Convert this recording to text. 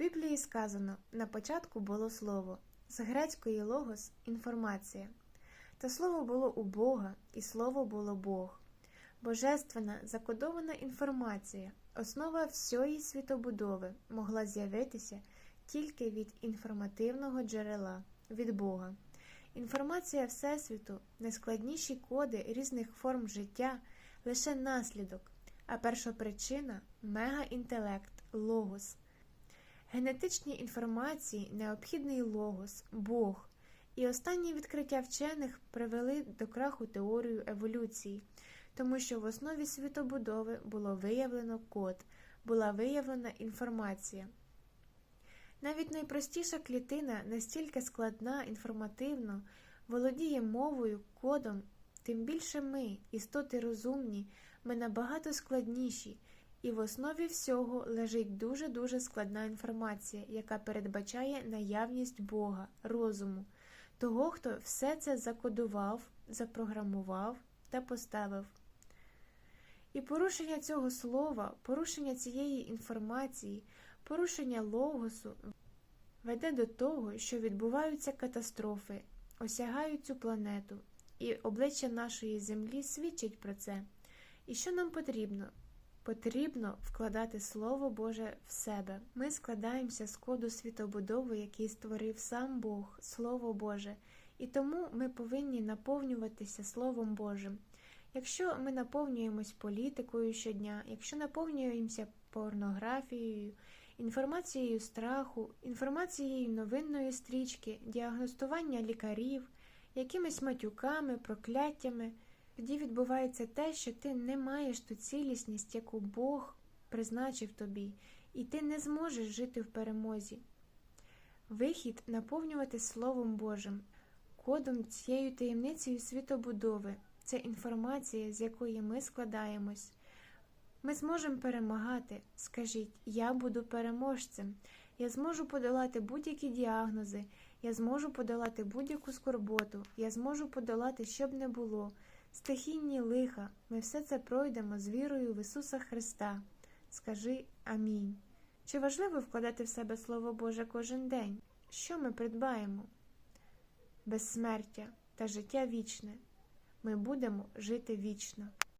Біблії сказано на початку було слово, з грецької логос інформація. Та слово було у Бога, і слово було Бог. Божественна закодована інформація, основа всієї світобудови, могла з'явитися тільки від інформативного джерела, від Бога. Інформація Всесвіту, найскладніші коди різних форм життя лише наслідок, а першопричина мегаінтелект, логос. Генетичній інформації необхідний логос, Бог, і останні відкриття вчених привели до краху теорію еволюції, тому що в основі світобудови було виявлено код, була виявлена інформація. Навіть найпростіша клітина настільки складна інформативно, володіє мовою, кодом, тим більше ми, істоти розумні, ми набагато складніші, і в основі всього лежить дуже-дуже складна інформація, яка передбачає наявність Бога, розуму, того, хто все це закодував, запрограмував та поставив. І порушення цього слова, порушення цієї інформації, порушення логосу веде до того, що відбуваються катастрофи, осягають цю планету, і обличчя нашої землі свідчить про це. І що нам потрібно? Потрібно вкладати Слово Боже в себе. Ми складаємося з коду світобудови, який створив сам Бог, Слово Боже, і тому ми повинні наповнюватися Словом Божим. Якщо ми наповнюємось політикою щодня, якщо наповнюємося порнографією, інформацією страху, інформацією новинної стрічки, діагностування лікарів, якимись матюками, прокляттями, тоді відбувається те, що ти не маєш ту цілісність, яку Бог призначив тобі, і ти не зможеш жити в перемозі. Вихід наповнювати Словом Божим, кодом цією таємницею світобудови. Це інформація, з якої ми складаємось. Ми зможемо перемагати. Скажіть, я буду переможцем. Я зможу подолати будь-які діагнози, я зможу подолати будь-яку скорботу, я зможу подолати, що б не було. Стихійні лиха, ми все це пройдемо з вірою в Ісуса Христа. Скажи Амінь. Чи важливо вкладати в себе Слово Боже кожен день? Що ми придбаємо? Безсмертя та життя вічне. Ми будемо жити вічно.